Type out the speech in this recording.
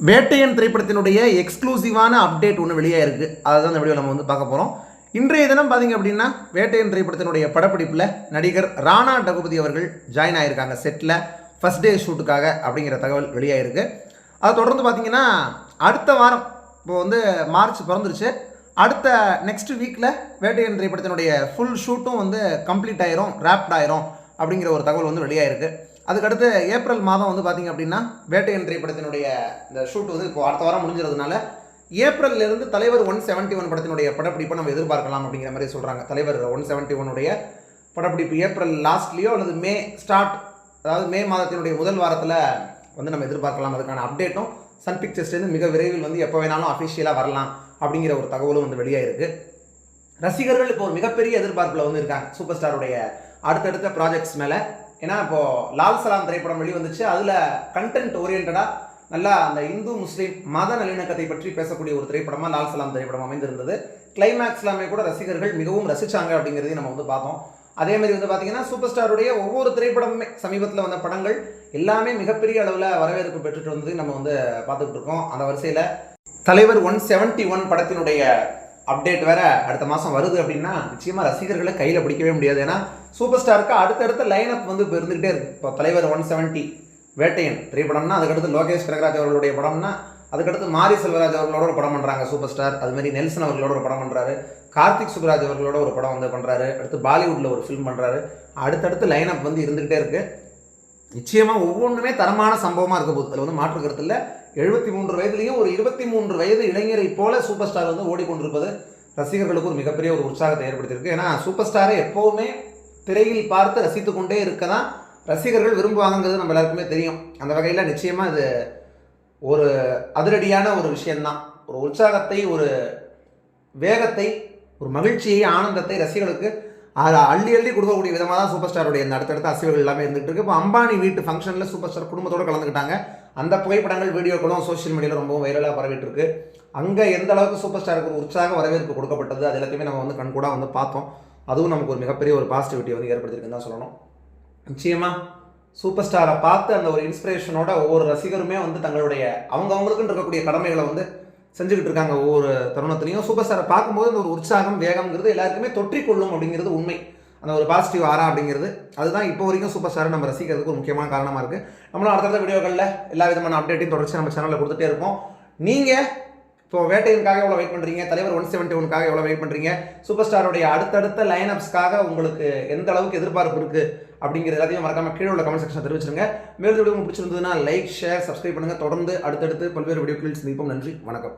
வேட்டையன் திரைப்படத்தினுடைய எக்ஸ்க்ளூசிவான அப்டேட் ஒன்று வெளியாக இருக்குது அதை தான் இந்த வீடியோ நம்ம வந்து பார்க்க போகிறோம் இன்றைய தினம் பார்த்தீங்க அப்படின்னா வேட்டையன் திரைப்படத்தினுடைய படப்பிடிப்பில் நடிகர் ராணா டகுபதி அவர்கள் ஜாயின் ஆகியிருக்காங்க செட்டில் ஃபஸ்ட் டே ஷூட்டுக்காக அப்படிங்கிற தகவல் வெளியாகிருக்கு அதை தொடர்ந்து பார்த்தீங்கன்னா அடுத்த வாரம் இப்போ வந்து மார்ச் பிறந்துருச்சு. அடுத்த நெக்ஸ்ட் வீக்கில் வேட்டையன் திரைப்படத்தினுடைய ஃபுல் ஷூட்டும் வந்து கம்ப்ளீட் ஆயிரும் ரேப்ட் ஆயிரும் அப்படிங்கிற ஒரு தகவல் வந்து வெளியாயிருக்கு. அதுக்கடுத்து ஏப்ரல் மாதம் வந்து பார்த்தீங்க அப்படின்னா வேட்டையன் திரைப்படத்தினுடைய இந்த ஷூட் வந்து இப்போ அடுத்த வாரம் முடிஞ்சதுனால ஏப்ரல்ல இருந்து தலைவர் ஒன் செவன்ட்டி ஒன் படத்தினுடைய படப்பிடிப்பை நம்ம எதிர்பார்க்கலாம் அப்படிங்கிற மாதிரி சொல்கிறாங்க தலைவர் ஒன் செவன்ட்டி ஒனுடைய படப்பிடிப்பு ஏப்ரல் லாஸ்ட்லேயோ அல்லது மே ஸ்டார்ட் அதாவது மே மாதத்தினுடைய முதல் வாரத்தில் வந்து நம்ம எதிர்பார்க்கலாம். அதுக்கான அப்டேட்டும் சன் பிக்சர்ஸ்லேருந்து மிக விரைவில் வந்து எப்போ வேணாலும் அஃபிஷியலாக வரலாம் அப்படிங்கிற ஒரு தகவலும் வந்து வெளியாயிருக்கு. ரசிகர்கள் இப்போ ஒரு மிகப்பெரிய எதிர்பார்ப்பில் வந்து இருக்காங்க. சூப்பர் ஸ்டாருடைய அடுத்தடுத்த ப்ராஜெக்ட்ஸ் மேலே ஏன்னா இப்போது லால் சலாம் திரைப்படம் வெளிவந்துச்சு. அதில் கண்டென்ட் ஓரியன்டாக நல்லா அந்த இந்து முஸ்லீம் மத நல்லிணக்கத்தை பற்றி பேசக்கூடிய ஒரு திரைப்படமாக லால் சலாம் திரைப்படம் அமைந்திருந்தது. கிளைமேக்ஸ் எல்லாமே கூட ரசிகர்கள் மிகவும் ரசித்தாங்க அப்படிங்கிறதையும் நம்ம வந்து பார்த்தோம். அதே மாதிரி வந்து பார்த்தீங்கன்னா சூப்பர் ஸ்டாருடைய ஒவ்வொரு திரைப்படமுமே சமீபத்தில் வந்த படங்கள் எல்லாமே மிகப்பெரிய அளவில் வரவேற்பு பெற்றுட்டு வந்ததையும் நம்ம வந்து பார்த்துக்கிட்டு இருக்கோம். அந்த வரிசையில் தலைவர் ஒன் செவன்ட்டி ஒன் படத்தினுடைய அப்டேட் வேற அடுத்த மாதம் வருது அப்படின்னா நிச்சயமாக ரசிகர்களை கையில் பிடிக்கவே முடியாது. ஏன்னா சூப்பர் ஸ்டாருக்கு அடுத்தடுத்த அப் வந்து இப்போ இருந்துகிட்டே இருக்கு. இப்போ தலைவர் ஒன் செவன்ட்டி வேட்டையன் திரைப்படம்னா அதுக்கடுத்து லோகேஷ் கனகராஜ் அவர்களுடைய படம்னா அதுக்கடுத்து மாரி செல்வராஜ் அவர்களோட ஒரு படம் பண்ணுறாங்க சூப்பர் ஸ்டார் அதுமாரி நெல்சன் அவர்களோட ஒரு படம் பண்ணுறாரு கார்த்திக் சுப்ராஜ் அவர்களோட ஒரு படம் வந்து பண்ணுறாரு அடுத்து பாலிவுட்டில் ஒரு ஃபிலிம் பண்ணுறாரு அடுத்தடுத்து லைன் அப் வந்து இருந்துகிட்டே இருக்குது நிச்சயமாக ஒவ்வொன்றுமே தரமான சம்பவமாக இருக்க போகுது. அதில் வந்து மாற்று கருத்தில் இல்லை. எழுபத்தி மூன்று வயதுலேயும் ஒரு இருபத்தி மூன்று வயது இளைஞரை போல சூப்பர் ஸ்டார் வந்து ஓடிக்கொண்டிருப்பது ரசிகர்களுக்கு ஒரு மிகப்பெரிய ஒரு உற்சாகத்தை ஏற்படுத்தியிருக்கு. ஏன்னா சூப்பர் ஸ்டாரை எப்போவுமே திரையில் பார்த்து ரசித்து கொண்டே இருக்க தான் ரசிகர்கள் விரும்புவாங்கங்கிறது நம்ம எல்லாருக்குமே தெரியும். அந்த வகையில் நிச்சயமாக இது ஒரு அதிரடியான ஒரு விஷயந்தான் ஒரு உற்சாகத்தை ஒரு வேகத்தை ஒரு மகிழ்ச்சியை ஆனந்தத்தை ரசிகர்களுக்கு அதை அள்ளி அள்ளி கொடுக்கக்கூடிய விதமாக தான் சூப்பர் ஸ்டாருடைய இந்த அடுத்தடுத்த அசைவுகள் எல்லாமே இருந்துகிட்டு இருக்கு. இப்போ அம்பானி வீட்டு ஃபங்க்ஷனில் சூப்பர் ஸ்டார் குடும்பத்தோடு கலந்துக்கிட்டாங்க. அந்த புகைப்படங்கள் வீடியோக்களும் சோஷியல் மீடியாவில் ரொம்பவும் வைரலாக பரவிட்டு இருக்கு அங்கே எந்த அளவுக்கு சூப்பர் ஸ்டாருக்கு ஒரு உற்சாக வரவேற்பு கொடுக்கப்பட்டது அது எல்லாத்தையுமே நம்ம வந்து கண்கூடாக வந்து பார்த்தோம். அதுவும் நமக்கு ஒரு மிகப்பெரிய ஒரு பாசிட்டிவிட்டி வந்து ஏற்படுத்தியிருக்குன்னு தான் சொல்லணும். நிச்சயமாக சூப்பர் ஸ்டாரை பார்த்து அந்த ஒரு இன்ஸ்பிரேஷனோட ஒவ்வொரு ரசிகருமே வந்து தங்களுடைய அவங்க அவங்களுக்குன்னு இருக்கக்கூடிய கடமைகளை வந்து செஞ்சுக்கிட்டு இருக்காங்க ஒவ்வொரு தருணத்துலையும். சூப்பர் ஸ்டாரை பார்க்கும்போது அந்த ஒரு உற்சாகம் வேகம்ங்கிறது எல்லாருக்குமே தொற்றிக்கொள்ளும் அப்படிங்கிறது உண்மை. அந்த ஒரு பாசிட்டிவ் ஆரா அப்படிங்கிறது அதுதான் இப்போ வரைக்கும் சூப்பர் ஸ்டாரை நம்ம ரசிக்கிறதுக்கு ஒரு முக்கியமான காரணமாக இருக்குது நம்மளும் அடுத்தடுத்த வீடியோக்களில் எல்லா விதமான அப்டேட்டையும் தொடர்ச்சி நம்ம சேனலில் கொடுத்துட்டே இருப்போம். நீங்கள் இப்போ வேட்டையனுக்காக எவ்வளோ வெயிட் பண்ணுறீங்க தலைவர் ஒன் செவன்ட்டி ஒனுக்காக எவ்வளோ வெயிட் பண்ணுறீங்க சூப்பர் ஸ்டாருடைய அடுத்தடுத்த லைனப்ஸ்க்காக உங்களுக்கு எந்த அளவுக்கு எதிர்பார்ப்பு இருக்குது அப்படிங்கிற எல்லாத்தையும் மறக்காம கீழே உள்ள கமெண்ட் செக்ஷன் தெரிவிச்சிருங்க. மேலும் வீடியோ பிடிச்சிருந்ததுன்னா லைக் ஷேர் சப்ஸ்கிரைப் பண்ணுங்கள் தொடர்ந்து அடுத்தடுத்து பல்வேறு வீடியோக்களில் சந்திப்போம் நன்றி. வணக்கம்.